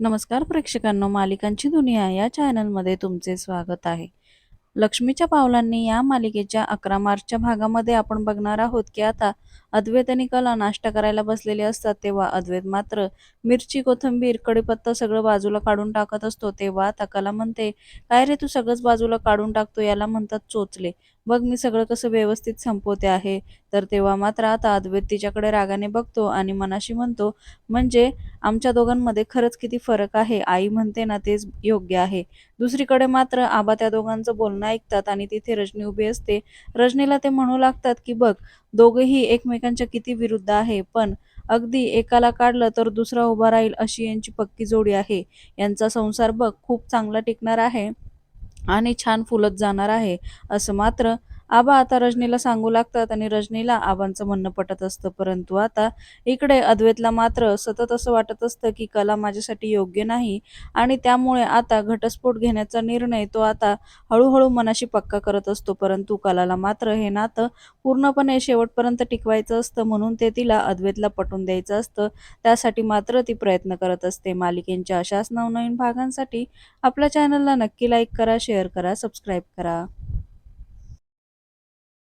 नमस्कार प्रेक्षकांनो मालिकांची दुनिया या चॅनलमध्ये तुमचे स्वागत आहे. लक्ष्मीच्या पावलांनी या मालिकेच्या अकरा मार्चच्या भागामध्ये आपण बघणार आहोत की आता अद्वैत आणि कला नाश्ता करायला बसलेले असतात तेव्हा अद्वैत मात्र मिरची कोथिंबीर कडीपत्ता सगळं बाजूला काढून टाकत असतो तेव्हा आता कला म्हणते काय रे तू सगळंच बाजूला काढून टाकतो याला म्हणतात चोचले. बघ मी सगळं कसं व्यवस्थित संपवते आहे. तर तेव्हा मात्र आता अद्वैत तिच्याकडे रागाने बघतो आणि मनाशी म्हणतो म्हणजे आमच्या दोघांमध्ये खरंच किती फरक आहे? आई म्हणते ना तेच योग्य आहे. दुसरीकडे मात्र आबा त्या दोघांचं बोलणं ऐकतात आणि तिथे रजनी उभी असते. रजनीला ते म्हणू लागतात की बघ दोघेही एकमेकांच्या किती विरुद्ध आहे? पण अगदी एकाला काढलं तर दुसरा उभा राहील अशी यांची पक्की जोडी आहे. यांचा संसार बघ खूप चांगला टिकणार आहे आणि छान फुलत जाणार आहे असं मात्र आबा आता रजनीला सांगू लागतात आणि रजनीला आबांचं म्हणणं पटत असतं. परंतु आता इकडे अद्वैतला मात्र सतत असं वाटत असतं की कला माझ्यासाठी योग्य नाही आणि त्यामुळे आता घटस्फोट घेण्याचा निर्णय तो आता हळूहळू मनाशी पक्का करत असतो. परंतु कलाला मात्र हे नातं पूर्णपणे शेवटपर्यंत टिकवायचं असतं म्हणून ते तिला अद्वैतला पटवून द्यायचं असतं. त्यासाठी मात्र ती प्रयत्न करत असते. मालिकेंच्या अशाच नवनवीन भागांसाठी आपल्या चॅनलला नक्की लाईक करा शेअर करा सबस्क्राईब करा.